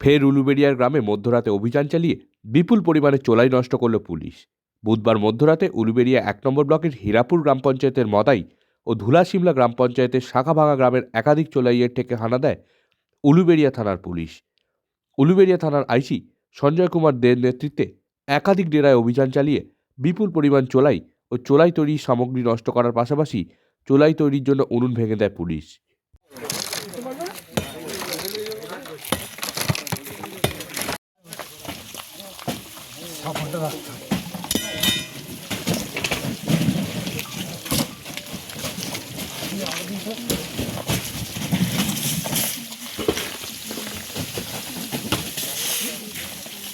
ফের উলুবেড়িয়ার গ্রামে মধ্যরাতে অভিযান চালিয়ে বিপুল পরিমাণে চোলাই নষ্ট করল পুলিশ। বুধবার মধ্যরাতে উলুবেড়িয়া এক নম্বর ব্লকের হীরাপুর গ্রাম পঞ্চায়েতের মদাই ও ধুলাশিমলা গ্রাম পঞ্চায়েতের শাখাভাঙা গ্রামের একাধিক চোলাইয়ের থেকে হানা দেয় উলুবেড়িয়া থানার পুলিশ। উলুবেড়িয়া থানার আইসি সঞ্জয় কুমার দের নেতৃত্বে একাধিক ডেরায় অভিযান চালিয়ে বিপুল পরিমাণ চোলাই ও চোলাই তৈরির সামগ্রী নষ্ট করার পাশাপাশি চোলাই তৈরির জন্য উনুন ভেঙে দেয় পুলিশ। 사고 나갔다.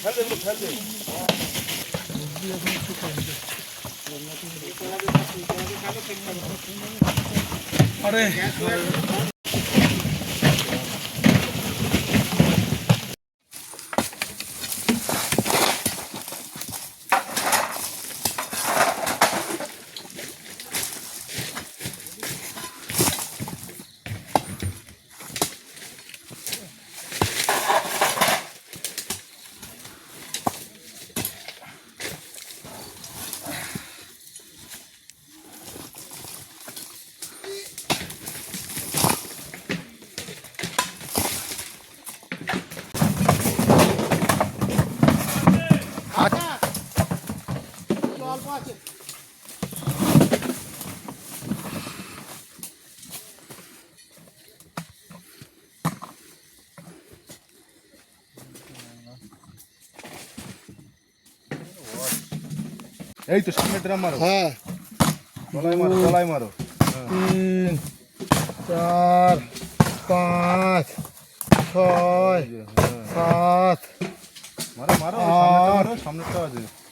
잘 되면 잘 돼. अरे এই তো সামনে ড্রাম মারো। হ্যাঁ। মারো তলায় মারো। তিন চার পাঁচ ছয় সাত মারো মারো আছে সামনে তো সামনে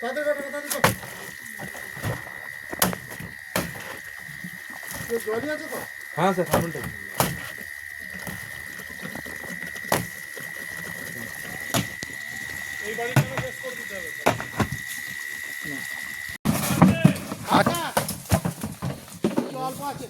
তাদের কাটো তাদের কাটো জলই আছে তো? হ্যাঁ স্যার সামনটা এই বাড়িটা শেষ করে দিতে হবে আচ্ছা। অল্প আছে।